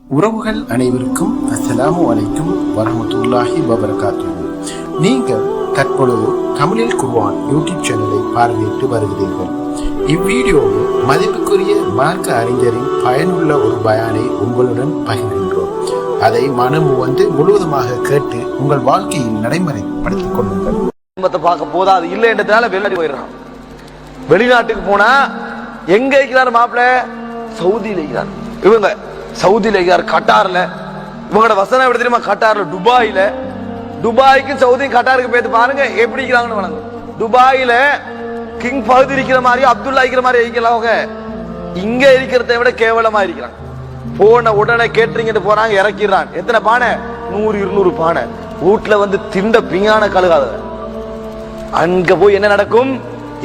உறவுகள் அனைவருக்கும் அஸ்ஸலாமு அலைக்கும் வரமத்துல்லாஹி வபரகாத்து நீங்கள் தற்பொழுது தமிழில் குர்வான் யூடியூப் சேனலை பார்வையிட்டு வருகிறீர்கள். இவ்வீடியோவில் மதிப்புக்குரிய மார்க்க அறிஞரின் பயனுள்ள ஒரு பயானை உங்களுடன் பகிர்கின்றோம். அதை மனம் வந்து முழுவதுமாக கேட்டு உங்கள் வாழ்க்கையில் நடைமுறைப்படுத்திக் கொள்ளுங்கள். குடும்பத்தை பார்க்க போதா அது இல்லைன்றதுனால வெளிநாட்டு போயிடுறான். வெளிநாட்டுக்கு போனா எங்க இருக்கிறார் மாப்பிள்ள? சவுதியில் இருக்கிறார். இவங்க சவுதியில் இருக்கிறார் கட்டாரில். இவங்களோட வசனம் எப்படி தெரியுமா? கட்டாரில் துபாயில. துபாய்க்கும் சவுதியும் கட்டாருக்கு போய் பாருங்க எப்படி இருக்கிறாங்கன்னு வணங்க துபாயில் கிங் பகுதி இருக்கிற மாதிரி அப்துல்லா இருக்கிற மாதிரி இருக்கிறாங்க அவங்க. இங்கே இருக்கிறத விட கேவலமாக இருக்கிறாங்க. போன உடனே கேட்டுறீங்கிட்டு போறாங்க இறக்கிடுறான் எத்தனை பானை? நூறு இருநூறு பானை. வீட்டில் வந்து திண்ட பிங்கான கழுகாத. அங்கே போய் என்ன நடக்கும்?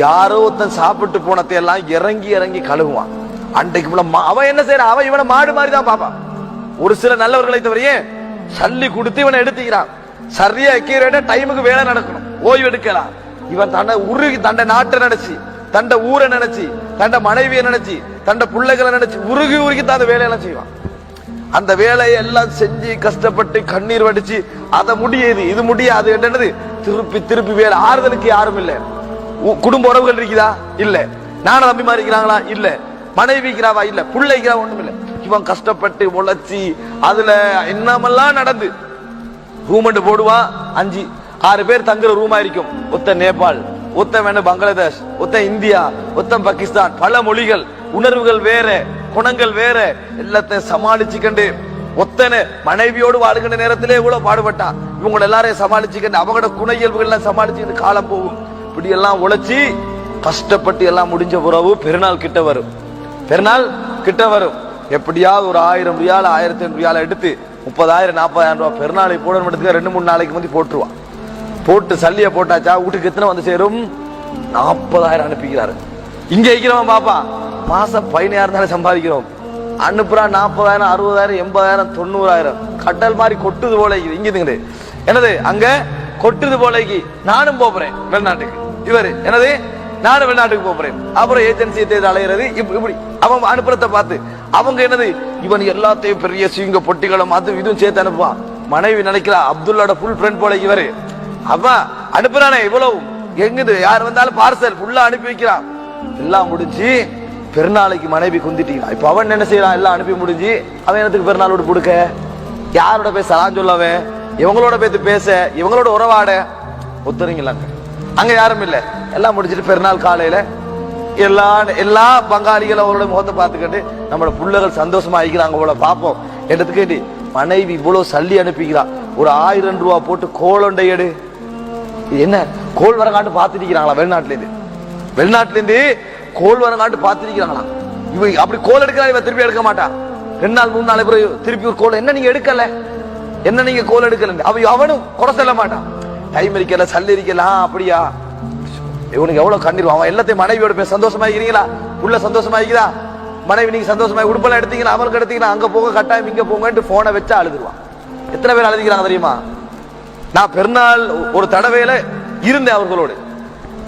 யாரோ ஒருத்தன் சாப்பிட்டு போனத்தையெல்லாம் எல்லாம் இறங்கி இறங்கி கழுவுவான் அன்றைக்கு இவ்வளவு மா- அவன் என்ன செய்யறான்? அவன் இவனை மாடு மாதிரி தான் பாப்பான் ஒரு சில நல்லவர்களை தவிர சல்லி கொடுத்து இவனை எடுத்துக்கிறான். சரியா எக்கீரேட்ட டைமுக்கு வேலை நடக்கணும். ஓய்வு எடுக்கலாம். இவன் தன்னை உருகி தண்டை நாட்டை நினைச்சு தண்டை ஊரை நினைச்சு தண்ட மனைவியை நினைச்சு தண்ட பிள்ளைகளை நினைச்சு உருகி உருகி தான் அந்த வேலையெல்லாம் செய்வான். அந்த வேலையை எல்லாம் செஞ்சு கஷ்டப்பட்டு கண்ணீர் வடிச்சு அதை முடியுது இது முடியாது என்னது திருப்பி திருப்பி வேலை ஆறுதலுக்கு யாரும் இல்லை. உ- குடும்ப உறவுகள் இருக்குதா? இல்ல. நானும் தம்பி மாதிரி இருக்கிறாங்களா? இல்லை. மனைவி இல்ல. புள்ளை ஒண்ணும் இல்ல. இவன் கஷ்டப்பட்டு உழைச்சி அதுல என்னமெல்லாம் நடந்து. ரூம் போடுவான் அஞ்சு. ஆறு பேர் தங்குற ரூமா இருக்கும். ஒத்த நேபாள் ஒத்த வேண பங்களாதேஷ் ஒத்த இந்தியா ஒத்த பாகிஸ்தான். பல மொழிகள் உணர்வுகள் வேற குணங்கள் வேற. எல்லாத்தையும் சமாளிச்சுக்கண்டு ஒத்தனை மனைவியோடு வாழுகின்ற நேரத்திலே இவ்வளவு பாடுபட்டான் இவங்க எல்லாரையும் சமாளிச்சுக்கண்டு அவங்களோட குண இயல்புகள்லாம் சமாளிச்சுக்கிட்டு காலம் போகும். இப்படி எல்லாம் உழைச்சி கஷ்டப்பட்டு எல்லாம் முடிஞ்ச உறவு பெருநாள் கிட்ட வரும். பெருநாள் கிட்ட வரும். எப்படியாவது ஒரு ஆயிரம் ரியால் ஆயிரத்தி ஐநூறு ரியால் எடுத்து முப்பதாயிரம் நாற்பதாயிரம் ரூபாய் பெருநாளை போடணும் எடுத்துக்க ரெண்டு மூணு நாளைக்கு வந்து போட்டுருவான் போட்டு சல்லியை போட்டாச்சா வீட்டுக்கு எத்தனை வந்து சேரும்? நாற்பதாயிரம் அனுப்பிக்கிறாரு. இங்க இருக்கிறவன் பாப்பா மாசம் பதினாயிரம் தானே சம்பாதிக்கிறோம். அனுப்புறான் நாற்பதாயிரம் அறுபதாயிரம் எண்பதாயிரம் தொண்ணூறாயிரம். கடல் மாதிரி கொட்டுது போல இங்க இதுங்க என்னது அங்க கொட்டுது போலைக்கு நானும் போறேன் வெளிநாட்டுக்கு. இவரு என்னது நானும் வெளிநாட்டுக்கு போறேன் அப்புறம் ஏஜென்சியை தேர்தல் அலையிறது இப்படி. அவன் அனுப்புறத பார்த்து அவங்க என்னது? இவன் எல்லாத்தையும் பெரிய சிங்க பொட்டிகளும் அது இதுவும் சேர்த்து அனுப்புவான். மனைவி நினைக்கிறா அப்துல்லாட ஃபுல் ஃப்ரெண்ட் போல இவரு. அவன் அனுப்புறானே இவ்வளவு. எங்குது? யார் வந்தாலும் பார்சல் ஃபுல்லா அனுப்பி வைக்கிறான். எல்லாம் முடிஞ்சு பெருநாளைக்கு மனைவி குந்திட்டீங்களா? இப்ப அவன் என்ன செய்யறான்? எல்லாம் அனுப்பி முடிஞ்சு அவன் என்னத்துக்கு பெருநாள் விட்டு கொடுக்க யாரோட போய் சலான் சொல்லவன் இவங்களோட பேத்து பேச இவங்களோட உறவாட? ஒத்துறீங்களாங்க? அங்க யாரும் இல்ல. எல்லாம் முடிச்சிட்டு பெருநாள் காலையில எல்லா எல்லா பங்காளிகளும் அவரோட முகத்தை பார்த்துக்கிட்டு நம்மளோட பிள்ளைகள் சந்தோஷமா ஆகிக்கிறாங்க போல பார்ப்போம். எடுத்துக்கிட்டு மனைவி இவ்வளவு சல்லி அனுப்பிக்கிறான் ஒரு ஆயிரம் ரூபா போட்டு கோலண்டை எடு. என்ன? கோல் வரங்காட்டு பார்த்துருக்கிறாங்களா வெளிநாட்டிலேருந்து வெளிநாட்டுலேருந்து கோல் வரங்காட்டு பார்த்துருக்கிறாங்களா இவ அப்படி கோல் எடுக்கிறா இவன் திருப்பி எடுக்க மாட்டான் ரெண்டு நாள் மூணு நாள் பிறகு திருப்பி ஒரு கோல். என்ன நீங்க எடுக்கல? என்ன நீங்க கோல் எடுக்கல அவ அவனும் குறை சொல்ல மாட்டான் டைம் இருக்கல சல்லி இருக்கல. அப்படியா? இவனுக்கு எவ்வளவு கண்ணீர் அவன் எல்லாத்தையும் மனைவியோட போய் சந்தோஷமா இருக்கிறீங்களா உள்ள சந்தோஷமா இருக்கிறா மனைவி நீங்க சந்தோஷமா உடுப்பெல்லாம் எடுத்தீங்களா அவனுக்கு எடுத்தீங்களா அங்க போங்க கட்டாயம் இங்க போங்கன்ட்டு போனை வச்சா அழுதுருவான். எத்தனை பேர் அழுதிக்கிறாங்க தெரியுமா? நான் பெருநாள் ஒரு தடவையில இருந்தேன் அவர்களோடு.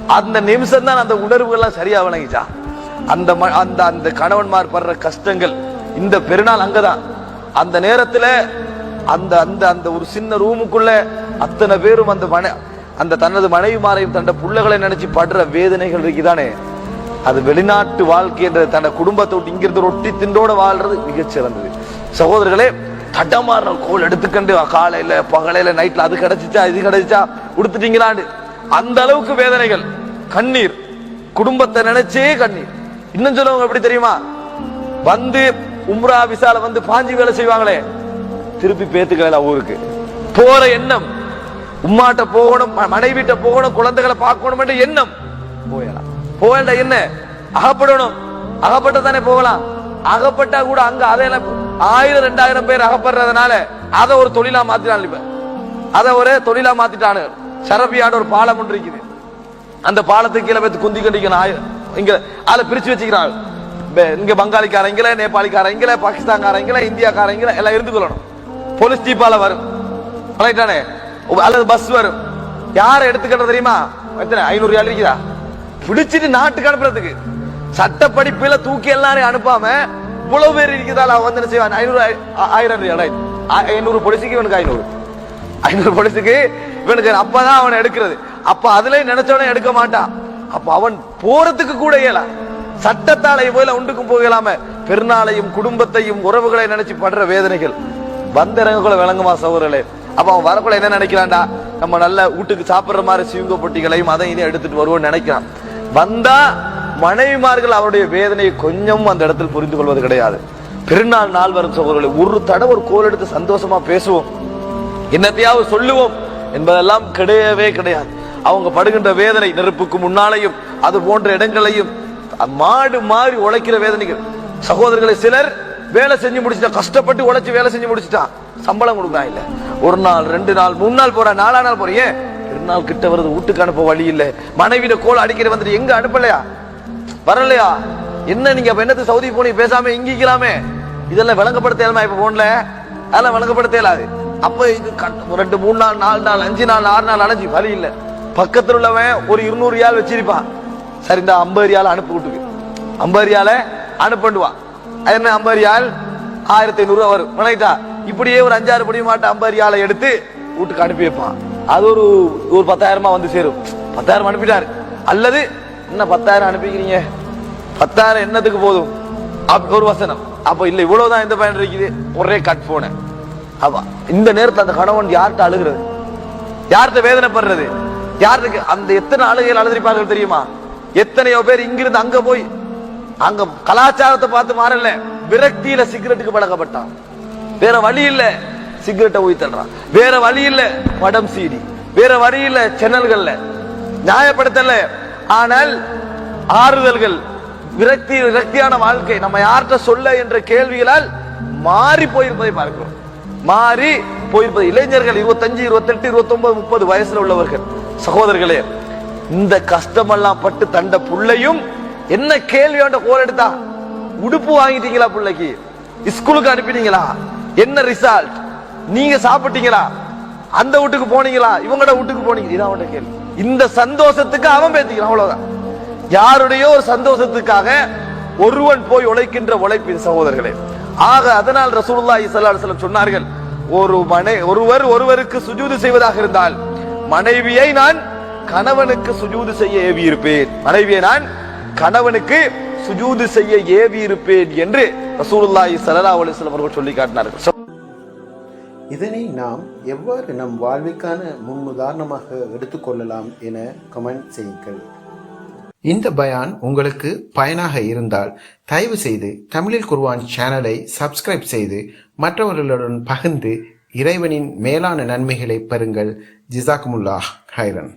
அந்த நிமிஷம் தான் அந்த உணர்வுகள்லாம் சரியா விளங்கிச்சா. அந்த ம- அந்த அந்த கணவன்மார் படுற கஷ்டங்கள் இந்த பெருநாள் அங்கதான். அந்த நேரத்துல அந்த அந்த அந்த ஒரு சின்ன ரூமுக்குள்ள அத்தனை பேரும் அந்த மன அந்த தனது மனைவிமாரையும் தன்னை புள்ளைகளை நினைச்சு படுற வேதனைகள் இருக்குதானே? அது வெளிநாட்டு வாழ்க்கை என்ற தன்னை குடும்பத்தை விட்டு இங்கிருந்து ரொட்டி திண்டோட வாழ்றது மிகச்சிறந்தது. சகோதரர்களே தட்டமாறுற கோல் எடுத்துக்கண்டு காலையில பகலையில நைட்ல அது கிடைச்சிச்சா இது கிடைச்சிச்சா உடுத்துட்டீங்களான்னு அந்த அளவுக்கு வேதனைகள். கண்ணீர். குடும்பத்தை நினைச்சே கண்ணீர். இன்னும் சொல்லுவாங்க எப்படி தெரியுமா? வந்து உம்ரா விசால வந்து பாஞ்சி வேலை செய்வாங்களே. திருப்பி பேத்துக்கலாம் ஊருக்கு. போற எண்ணம். உம்மாட்ட போகணும் மனைவிட்ட போகணும் குழந்தைகளை பார்க்கணும் எண்ணம். போயலாம். போகல என்ன? அகப்படணும். அகப்பட்ட தானே போகலாம். அகப்பட்டா கூட அங்க அதையெல்லாம் ஆயிரம் ரெண்டாயிரம் பேர் அகப்படுறதுனால அதை ஒரு தொழிலா மாத்திட்டான் இப்ப அதை ஒரு தொழிலா மாத்திட்டானு. சரபியாட ஒரு பாலம் ஒன்று இருக்குது. அந்த பாலத்துக்கு கீழே வைத்து குந்தி கண்டிக்கணும் ஆயிரம். இங்க அதை பிரிச்சு வச்சுக்கிறாங்க இங்க பங்காளிக்காரங்கள நேபாளிக்காரங்கள பாகிஸ்தான்காரங்கள இந்தியாக்காரங்கள எல்லாம் இருந்து கொள்ளணும் போலீஸ் ஜீப்பால வரும். ரைட்டானே அல்லது பஸ் வரும். யாரை எடுத்துக்கிட்ட தெரியுமா? எத்தனை? ஐநூறு ரூபாய் இருக்குதா? பிடிச்சிட்டு நாட்டுக்கு அனுப்புறதுக்கு. சட்ட படிப்புல தூக்கி எல்லாரையும் அனுப்பாம இவ்வளவு பேர் இருக்குதால அவன் வந்து என்ன செய்வான்? ஐநூறு ஆயிரம் ரியால் ஐநூறு பொலிசுக்கு இவனுக்கு ஐநூறு. ஐநூறு பொலிசுக்கு இவனுக்கு அப்பதான் அவன் எடுக்கிறது. அப்ப அதுல நினைச்சவனே எடுக்க மாட்டான். அப்ப அவன் போறதுக்கு கூட இயல. சட்டத்தாலை போல உண்டுக்கும் போகலாம பெருநாளையும் குடும்பத்தையும் உறவுகளை நினைச்சு படுற வேதனைகள். வந்திறங்கக்குள்ள விளங்குமா சகோதரர்களே? அப்போ அவன் வரக்குள்ள என்ன நினைக்கிறான்டா? நம்ம நல்ல வீட்டுக்கு சாப்பிட்ற மாதிரி சிவங்க பொட்டிகளையும் அதை இதையும் எடுத்துட்டு வருவோம்னு நினைக்கிறான். வந்தா மனைவிமார்கள் அவருடைய வேதனையை கொஞ்சமும் அந்த இடத்தில் புரிந்து கொள்வது கிடையாது. பெருநாள் நாள் வரும் சகோதரர்களே ஒரு தடவை ஒரு கோல் எடுத்து சந்தோஷமா பேசுவோம். என்னத்தையாவது சொல்லுவோம். என்பதெல்லாம் கிடையவே கிடையாது. அவங்க படுகின்ற வேதனை நெருப்புக்கு முன்னாலையும் அது போன்ற இடங்களையும் மாடு மாறி உழைக்கிற வேதனைகள். சகோதரர்களை சிலர் வேலை செஞ்சு முடிச்சுட்டா கஷ்டப்பட்டு உழைச்சி வேலை செஞ்சு முடிச்சுட்டான் சம்பளம் கொடுக்குறான் இல்லை. ஒரு நாள் ரெண்டு நாள் மூணு நாள் போற நாலா நாள் போறீங்க நாள் கிட்ட வருது வீட்டுக்கு அனுப்ப வழி இல்லை. மனைவியில கோல் அடிக்கிற வந்துட்டு எங்க அனுப்பலையா? வரலையா? என்ன நீங்க அப்ப என்னது சவுதி போனி பேசாம இங்கிக்கலாமே இதெல்லாம் விளங்கப்படுத்தலாமா இப்ப போன்ல அதெல்லாம் விளங்கப்படுத்த இயலாது. அப்ப இது கண்- ரெண்டு மூணு நாள் நாலு நாள் அஞ்சு நாள் ஆறு நாள் அலைஞ்சு வழி இல்ல. பக்கத்தில் உள்ளவன் ஒரு இருநூறு ரியால் வச்சிருப்பான். சரி இந்த ஐம்பது ரியால் அனுப்பி விட்டுக்கு. ஐம்பது ரியால அனுப்பிடுவான் அது என்ன ஐம்பது ரியால்? ஆயிரத்தி ஐநூறுரூவா வரும். வணக்கிட்டா இப்படியே ஒரு அஞ்சாறு படி மாட்டு ஐம்பது எடுத்து வீட்டுக்கு அனுப்பி வைப்பான். அது ஒரு ஒரு பத்தாயிரமா வந்து சேரும். பத்தாயிரம் அனுப்பிட்டாரு. அல்லது என்ன பத்தாயிரம் அனுப்பிக்கிறீங்க? பத்தாயிரம் என்னத்துக்கு போதும்? அப்ப ஒரு வசனம். அப்ப இல்ல இவ்வளவுதான் இந்த பயன் இருக்குது. ஒரே கட் போன அப்ப இந்த நேரத்துல அந்த கணவன் யார்கிட்ட அழுகிறது? யார்கிட்ட வேதனைப்படுறது? யாருக்கு அந்த எத்தனை அழுகைகள் அழுதிருப்பார்கள் தெரியுமா? எத்தனையோ பேர் இங்கிருந்து அங்க போய் அங்க கலாச்சாரத்தை பார்த்து மாறல. விரக்தியில சிகரெட்டுக்கு பழக்கப்பட்டான். வேற வழி இல்ல. சிகரெட்டை ஊய் தள்ளுறான். வேற வழி இல்ல படம் சீடி. வேற வழி இல்ல சேனல்கள்ல. நியாயப்படுத்தல. ஆனால் ஆறுதல்கள் விரக்தி விரக்தியான வாழ்க்கை நம்ம யார்கிட்ட சொல்ல என்ற கேள்விகளால் மாறி போயிருப்பதை பார்க்கிறோம். மாறி போயிருப்பது. இளைஞர்கள் இருபத்தஞ்சு இருபத்தெட்டு இருபத்தொன்பது முப்பது வயசுல உள்ளவர்கள் சகோதரர்களே இந்த கஷ்டமெல்லாம் பட்டு தண்ட புள்ளையும் என்ன கேள்வி கோல் எடுத்தா? உடுப்பு வாங்கிட்டீங்களா பிள்ளைக்கு? ஸ்கூலுக்கு அனுப்பிட்டீங்களா என்ன ரிசல்ட் நீங்க சாப்பிட்டீங்களா? அந்த வீட்டுக்கு போனீங்களா? இவங்களோட வீட்டுக்கு போனீங்க. இதான் அவன் கேள்வி. இந்த சந்தோஷத்துக்கு அவன் பேத்திக்கிறான். அவ்வளவுதான். யாருடைய ஒரு சந்தோஷத்துக்காக ஒருவன் போய் உழைக்கின்ற உழைப்பின் சகோதரர்களே. ஆக அதனால் ரசூலுல்லாஹி ஸல்லல்லாஹு அலைஹி சொன்னார்கள் ஒரு மனை ஒருவர் ஒருவருக்கு சுஜூது செய்வதாக இருந்தால் மனைவியை நான் கணவனுக்கு சுஜூது செய்ய ஏவி இருப்பேன் மனைவியை நான் கணவனுக்கு சுஜூது செய்ய ஏவி இருப்பேன் என்று ரசூலுல்லாஹி ஸல்லல்லாஹு அலைஹி வஸல்லம் அவர்கள் சொல்லி காட்டினார்கள். இதனை நாம் எவ்வாறு நம் வாழ்விற்கான முன்னுதாரணமாக எடுத்துக்கொள்ளலாம் என கமெண்ட் செய்யுங்கள். இந்த பயான் உங்களுக்கு பயனாக இருந்தால் தயவு செய்து தமிழில் குர்வான் சேனலை சப்ஸ்கிரைப் செய்து மற்றவர்களுடன் பகிர்ந்து இறைவனின் மேலான நன்மைகளை பெறுங்கள். ஜிசாக்முல்லாஹ் ஹைரன்.